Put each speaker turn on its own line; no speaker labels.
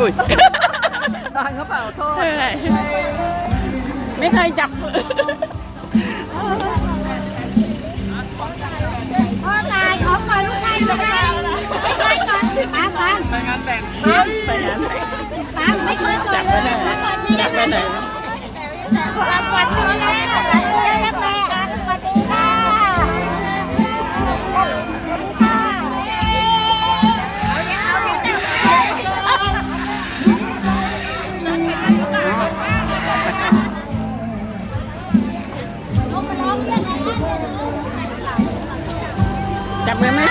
อุ้ย
บางกระเป๋าโท
ษไม่เคยจับ
พ่อตายขอก่อลูกชายม่ไม่ได้ก่อนป้าป้าไปงา
นแต่ง
ไปงาน
ป้าไม่เคยก่อเลยขอก่อนชี้กันนะขอก่อน
จับเลยไหม